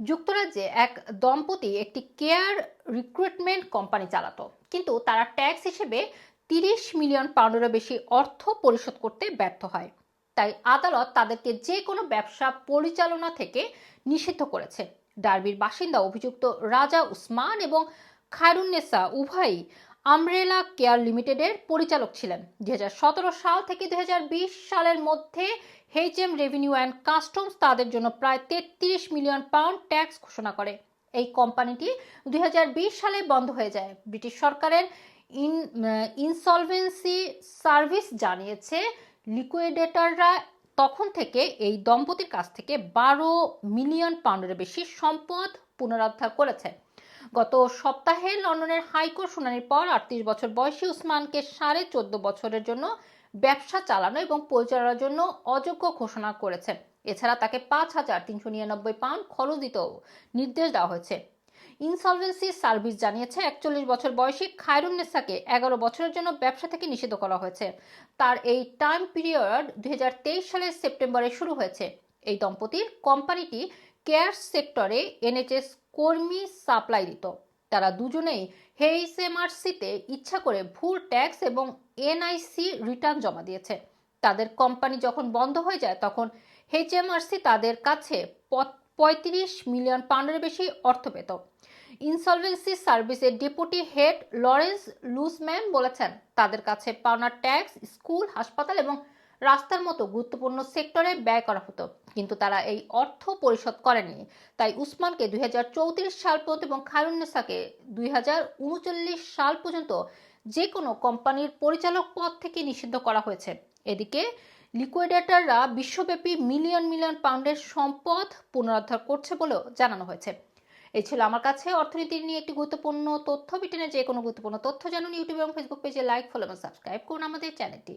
যুক্তরাজ্যে এক দম্পতি একটি কেয়ার রিক্রুটমেন্ট কোম্পানি চালাতো, কিন্তু তারা ট্যাক্স হিসেবে তিরিশ মিলিয়ন পাউন্ডেরও বেশি অর্থ পরিশোধ করতে ব্যর্থ হয়। তাই আদালত তাদেরকে যে কোনো ব্যবসা পরিচালনা থেকে নিষিদ্ধ করেছে। ডার্বির বাসিন্দা অভিযুক্ত রাজা উসমান এবং খায়রুন্নেসা উভয়ই আমরেলা কেয়ার লিমিটেডের পরিচালক ছিলেন। দুই হাজার সতেরো সাল থেকে দুই হাজার বিশ সালের মধ্যে এইচএম রেভিনিউ অ্যান্ড কাস্টমস তাদের জন্য প্রায় তেত্রিশ মিলিয়ন পাউন্ড ট্যাক্স ঘোষণা করে। এই কোম্পানিটি দুই হাজার বিশ সালে বন্ধ হয়ে যায়। ব্রিটিশ সরকারের ইন ইনসলভেন্সি সার্ভিস জানিয়েছে লিকুইডেটররা তখন থেকে এই দম্পতির কাছ থেকে বারো মিলিয়ন পাউন্ডের বেশি সম্পদ পুনরুদ্ধার করেছে। গত সপ্তাহে লন্ডনের হাইকোর্ট শুনানির পর আটত্রিশ বছর বয়সী উসমানকে সাড়ে চোদ্দ বছরের জন্য ব্যবসা চালানো এবং পরিচালনার জন্য অযোগ্য ঘোষণা করেছে। এছাড়া তাকে পাঁচ হাজার তিনশো নিরানব্বই পাউন্ড খরচ নির্দেশ দেওয়া হয়েছে। ইনসলভেন্সি সার্ভিস জানিয়েছে, একচল্লিশ বছর বয়সী খায়রুন্নেসাকে এগারো বছরের জন্য ব্যবসা থেকে নিষিদ্ধ করা হয়েছে। তার এই টাইম পিরিয়ড দুই হাজার তেইশ সালের সেপ্টেম্বরে শুরু হয়েছে। এই দম্পতির কোম্পানিটি কেয়ার সেক্টরে এনএচএস কর্মী সাপ্লাই দিত। তারা দুজনেই হেইসএমআরসিতে ইচ্ছা করে ভুল ট্যাক্স এবং এনআইসি রিটার্ন জমা দিয়েছে। তাদের কোম্পানি যখন বন্ধ হয়ে যায়, তখন এইচএমআরসি তাদের কাছে পঁয়ত্রিশ মিলিয়ন পাউন্ডের বেশি অর্থ পেত। ইনসলভেন্সি সার্ভিসের ডেপুটি হেড লরেন্স লুসম্যান বলেছেন, তাদের কাছে পাওনা ট্যাক্স স্কুল হাসপাতাল এবং রাস্তার মতো গুরুত্বপূর্ণ সেক্টরে ব্যয় করা হতো। কিন্তু তারা এই অর্থ পরিশোধ করেনি তাই উসমানকে দুই হাজার চৌত্রিশ সাল পর্যন্ত এবং খায়রুন্নেসাকে দুই সাল পর্যন্ত যে কোনো কোম্পানির পরিচালক পদ থেকে নিষিদ্ধ করা হয়েছে। এদিকে লিকুইডেটররা বিশ্বব্যাপী মিলিয়ন মিলিয়ন পাউন্ডের সম্পদ পুনরুদ্ধার করছে বলেও জানানো হয়েছে। এই ছিল আমার কাছে অর্থনীতি নিয়ে একটি গুরুত্বপূর্ণ তথ্য। ব্রিটেনের যে কোনো গুরুত্বপূর্ণ তথ্য জানুন ইউটিউব এবং ফেসবুক পেজে লাইক, ফলো এবং সাবস্ক্রাইব করুন আমাদের চ্যানেলটি।